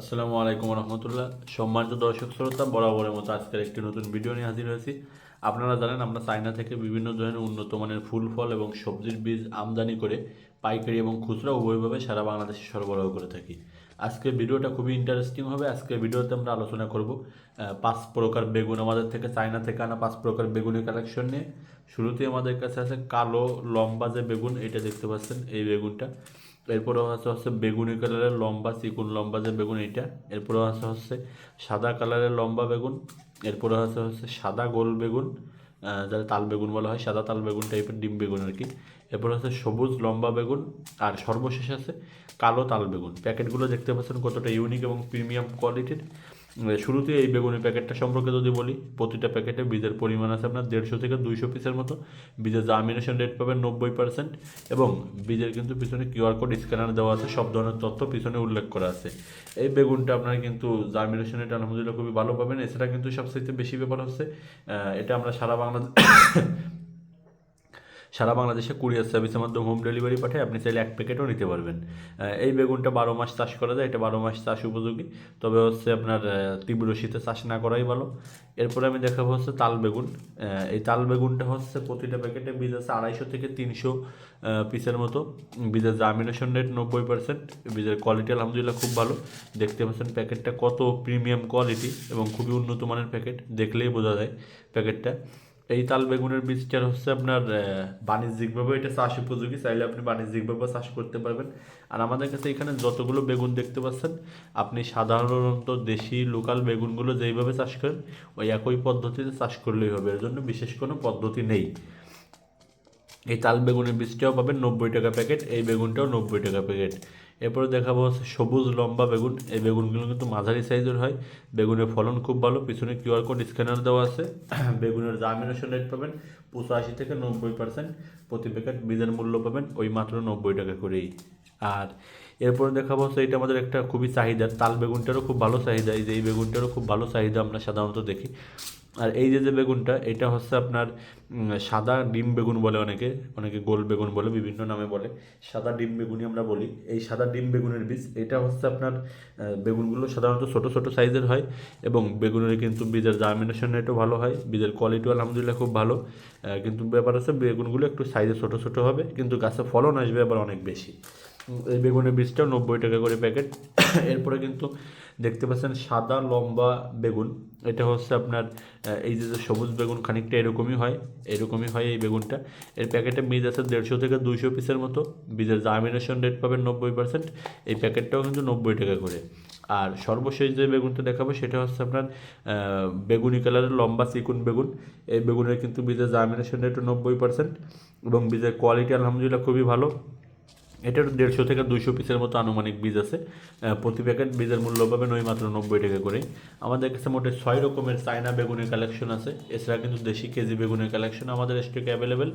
আসসালামু আলাইকুম রহমতুল্লাহ। সম্মানিত দর্শক শ্রোতা, বরাবরের মতো আজকের একটি নতুন ভিডিও নিয়ে হাজির হয়েছি। আপনারা জানেন, আমরা চায়না থেকে বিভিন্ন ধরনের উন্নত মানের ফুল ফল এবং সবজির বীজ আমদানি করে পাইকারি এবং খুচরা উভয়ভাবে সারা বাংলাদেশে সরবরাহ করে থাকি। আজকে ভিডিওটা খুবই ইন্টারেস্টিং হবে। আজকে ভিডিওতে আমরা আলোচনা করব পাঁচ প্রকার বেগুন। আমাদের থেকে, চায়না থেকে আনা পাঁচ প্রকার বেগুনের কালেকশন নিয়ে। শুরুতেই আমাদের কাছে আছে কালো লম্বা যে বেগুন, এটা দেখতে পাচ্ছেন, এই বেগুনটা। এরপরে আছে হচ্ছে বেগুনি কালারের লম্বা, চিকুন লম্বা যে বেগুন এইটা। এরপরে আছে হচ্ছে সাদা কালারের লম্বা বেগুন। এরপরে আছে হচ্ছে সাদা গোল বেগুন যারা তাল বেগুন বলা হয়, সাদা তাল বেগুন টাইপের ডিম বেগুন আর কি। এরপর হচ্ছে সবুজ লম্বা বেগুন, আর সর্বশেষ আছে কালো তাল বেগুন। প্যাকেটগুলো দেখতে পাচ্ছেন কতটা ইউনিক এবং প্রিমিয়াম কোয়ালিটির শুরুতে এই বেগুনের প্যাকেটটা সম্পর্কে যদি বলি, প্রতিটা প্যাকেটে বীজের পরিমাণ আছে আপনার দেড়শো থেকে দুইশো পিসের মতো। বীজের জার্মিনেশন রেট পাবেন নব্বই পার্সেন্ট এবং বীজের কিন্তু পিছনে কিউআর কোড স্ক্যানার দেওয়া আছে, সব ধরনের তথ্য পিছনে উল্লেখ করা আছে। এই বেগুনটা আপনার কিন্তু জার্মিনেশন রেট আলহামদুলিল্লাহ খুবই ভালো পাবেন। এছাড়া কিন্তু সবচেয়ে বেশি ব্যাপার হচ্ছে এটা আমরা সারা বাংলাদেশ সারা বাংলাদেশে কুরিয়ার সার্ভিসের মাধ্যমে হোম ডেলিভারি পাঠায় আপনি চাইলে এক প্যাকেটও নিতে পারবেন। এই বেগুনটা বারো মাস চাষ করা যায়, এটা বারো মাস চাষ উপযোগী। তবে হচ্ছে আপনার তীব্র শীতে চাষ না করাই ভালো। এরপরে আমি দেখাবো হচ্ছে তাল বেগুন। এই তাল বেগুনটা হচ্ছে প্রতিটা প্যাকেটে বীজ আছে আড়াইশো থেকে তিনশো পিসের মতো। বীজের জার্মিনেশন রেট নব্বই পার্সেন্ট বীজের কোয়ালিটি আলহামদুলিল্লাহ খুব ভালো। দেখতে পাচ্ছেন প্যাকেটটা কত প্রিমিয়াম কোয়ালিটি এবং খুবই উন্নত মানের প্যাকেট, দেখলেই বোঝা যায় প্যাকেটটা। এই তাল বেগুনের বীজটার হচ্ছে আপনার বাণিজ্যিকভাবে এটা চাষ উপযোগী, চাইলে আপনি বাণিজ্যিকভাবে চাষ করতে পারবেন। আর আমাদের কাছে এখানে যতগুলো বেগুন দেখতে পাচ্ছেন, আপনি সাধারণত দেশি, লোকাল বেগুনগুলো যেইভাবে চাষ করেন, ওই একই পদ্ধতিতে চাষ করলেই হবে। এর জন্য বিশেষ কোনো পদ্ধতি নেই। এই তাল বেগুনের বীজটাও পাবেন নব্বই টাকা প্যাকেট, এই বেগুনটাও নব্বই টাকা প্যাকেট। এরপরে দেখাবো সবুজ, লম্বা বেগুন। এই বেগুনগুলো কিন্তু মাঝারি সাইজের হয়। বেগুনের ফলন খুব ভালো। পিছনে কিউআর কোড স্ক্যানার দেওয়া আছে। বেগুনের জার্মিনেশন রেট পাবেন পঁচাশি থেকে নব্বই পার্সেন্ট প্রতি প্যাকেট বীজের মূল্য পাবেন ওই মাত্র নব্বই টাকা করেই। আর এরপরে দেখাবো এটা আমাদের একটা খুবই চাহিদা তাল বেগুনটারও খুব ভালো চাহিদা। এই যে এই বেগুনটারও খুব ভালো চাহিদা আমরা সাধারণত দেখি। আর এই যে যে বেগুনটা, এটা হচ্ছে আপনার সাদা ডিম বেগুন বলে অনেকে অনেকে গোল বেগুন বলে, বিভিন্ন নামে বলে। সাদা ডিম বেগুনই আমরা বলি। এই সাদা ডিম বেগুনের বীজ, এটা হচ্ছে আপনার বেগুনগুলো সাধারণত ছোট ছোট সাইজের হয় এবং বেগুনের কিন্তু বীজের জার্মিনেশন রেটও ভালো হয়, বীজের কোয়ালিটিও আলহামদুলিল্লাহ খুব ভালো। কিন্তু ব্যাপার হচ্ছে বেগুনগুলো একটু সাইজে ছোট ছোট হবে, কিন্তু গাছে ফলন আসবে আবার অনেক বেশি। এই বেগুনের বীজটাও নব্বই টাকা করে প্যাকেট। এরপরে কিন্তু দেখতে পাচ্ছেন সাদা লম্বা বেগুন। এটা হচ্ছে আপনার এই যে সবুজ বেগুন খানিকটা এরকমই হয় এরকমই হয় এই বেগুনটা। এর প্যাকেটে বীজ আছে দেড়শো থেকে দুইশো পিসের মতো। বীজের জার্মিনেশন রেট পাবেন নব্বই পার্সেন্ট এই প্যাকেটটাও কিন্তু নব্বই টাকা করে। আর সর্বশেষ যে বেগুনটা দেখাবো সেটা হচ্ছে আপনার বেগুনি কালারের লম্বা চিকুন বেগুন। এই বেগুনের কিন্তু বীজের জার্মিনেশন রেটও নব্বই পার্সেন্ট এবং বীজের কোয়ালিটি আলহামদুলিল্লাহ খুবই ভালো। এটার দেড়শো থেকে দুইশো পিসের মতো আনুমানিক বীজ আছে। প্রতি প্যাকেট বীজের মূল্য পাবেন ওই মাত্র নব্বই টাকা করে আমাদের কাছে মোটে ছয় রকমের চায়না বেগুনের কালেকশন আছে। এছাড়া কিন্তু দেশি কেজি বেগুনের কালেকশন আমাদের স্টকে অ্যাভেলেবেল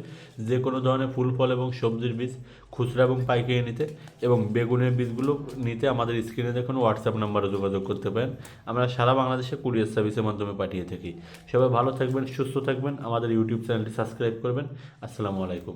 যে কোনো ধরনের ফুল, ফল এবং সবজির বীজ, খুচরা এবং পাইকারি নিতে এবং বেগুনের বীজগুলো নিতে আমাদের স্ক্রিনে দেখুন হোয়াটসঅ্যাপ নাম্বারে যোগাযোগ করতে পারেন। আমরা সারা বাংলাদেশে কুরিয়ার সার্ভিসের মাধ্যমে পাঠিয়ে থাকি। সবাই ভালো থাকবেন, সুস্থ থাকবেন। আমাদের ইউটিউব চ্যানেলটি সাবস্ক্রাইব করবেন। আসসালামু আলাইকুম।